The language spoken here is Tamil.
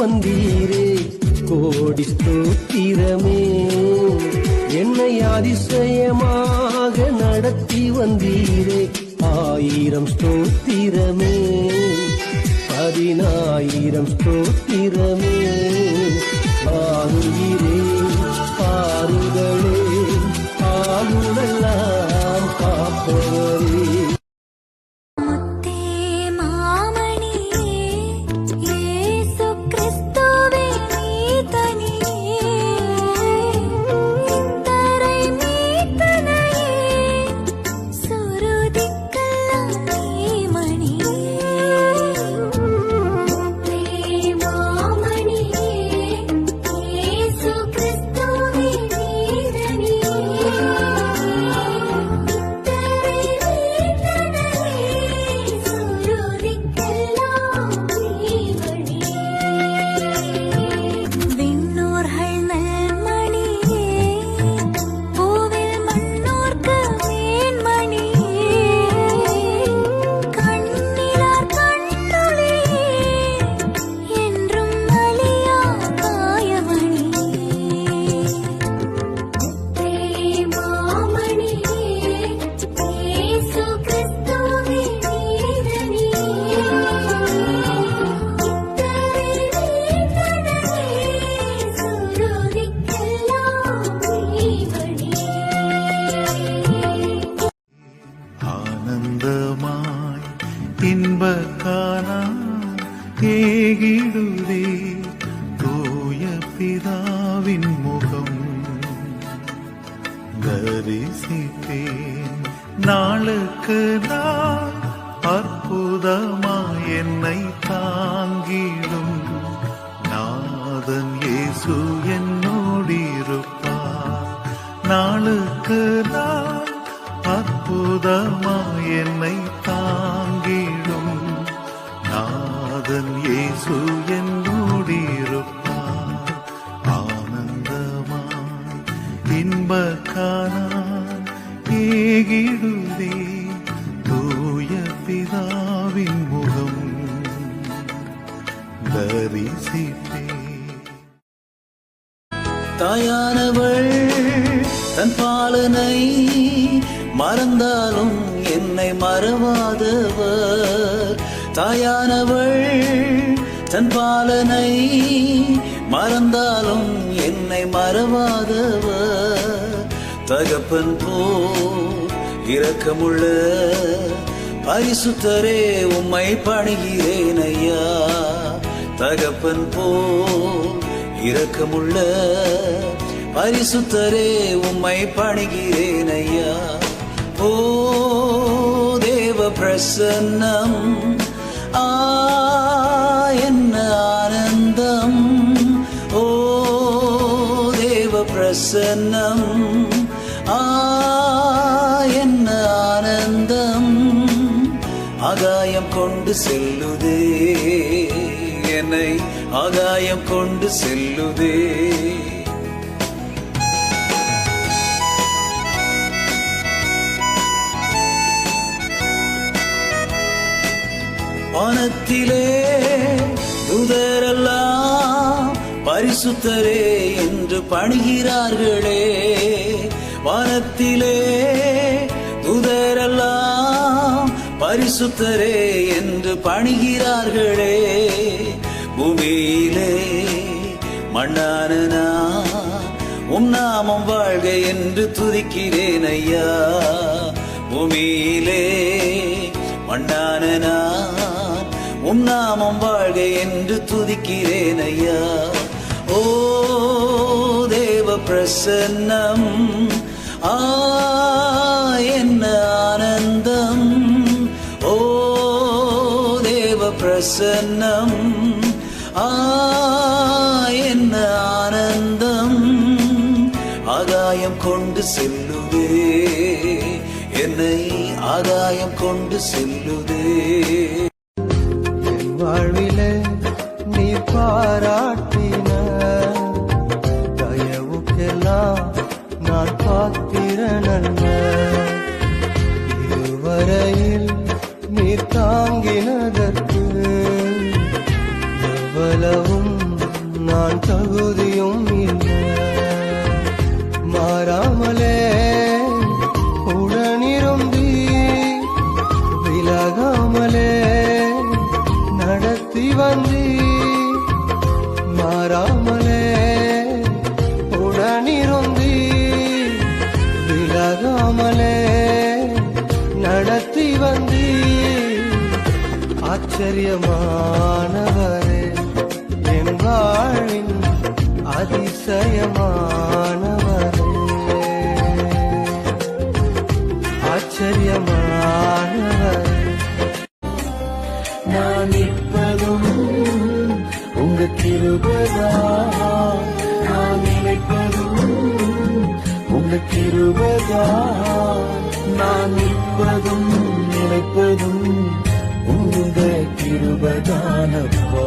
வந்தீரே கோடி ஸ்தோத்திரமே. என்னை அதிசயமாக நடத்தி வந்தீரே ஆயிரம் ஸ்தோத்திரமே. பதினாயிரம் ஸ்தோத்திரமே. ஆறுகிறேன் பாருங்களே. ஆளுடெல்லாம் இன்பக்கானா? ஏகிடுதே தூய பிதாவின் முகம். தரிசித்தேன் நாளுக்கு நாள் அற்புதமாய் என்னை தாங்கிடும். நாதன் இயேசு என்னோடிருப்பார். நாளுக்கு நாள் அற்புதமாய் என்னை தாங்கிடும் நாதன் இயேசு என்னோடிருப்பார் ஆனந்தமாய் இன்பக்கானான் ஏகிடுதே தூய பிதாவின் முகம். தரிசித்தே. தாயானவள் தன் பாலனை மறந்தாலும் என்னை மறவாதவர் தாயானவள் தன் பாலனை மறந்தாலும் என்னை மறவாதவர். தகப்பன் போ இரக்கமுள்ள பரிசுத்தரே உம்மை பணிகிறேன் ஐயா. தகப்பன் போ இரக்கமுள்ள பரிசுத்தரே உம்மை பணிகிறேன் ஐயா. ஓ தேவ பிரசன்னம் ஆ என்ன ஆனந்தம்? ஓ தேவ பிரசன்னம். ஆ என்ன ஆனந்தம்? ஆகாயம் கொண்டு செல்லுதே என்னை. ஆகாயம் கொண்டு செல்லுதே. வானத்திலே உதரெல்லாம் பரிசுத்தரே என்று பணிகிறார்களே. வானத்திலே உதரெல்லாம் பரிசுத்தரே என்று பணிகிறார்களே. பூமியிலே மண்ணானனா நான் உன் நாமம் வாழ்க என்று துதிக்கிறேன் ஐயா. பூமியிலே மண்ணானனா உம் நாமம் வாழ்க என்று துதிக்கிறேன் ஐயா. ஓ தேவ பிரசன்னம் ஆ என்ன ஆனந்தம். ஓ தேவ பிரசன்னம் ஆ என்ன ஆனந்தம். ஆதாயம் கொண்டு செல்லுதே என்னை ஆதாயம் கொண்டு செல்லுதே. தினகத்து எவ்வளவும் நான் தகுதியும் இல்லை. மாறாமலே உடனிருந்தி விலகாமலே நடத்தி வந்தி. மாறாமலே ஆச்சரியமானவரே என் வாழின் அதிசயமானவரே. ஆச்சரியமானவரே. நான் இப்பதும் உங்க கிருபதா நான் நினைப்பதும் உங்க கிருபதா நான் இப்பதும் நினைப்பதும் உங்க கிருபதானப்பா.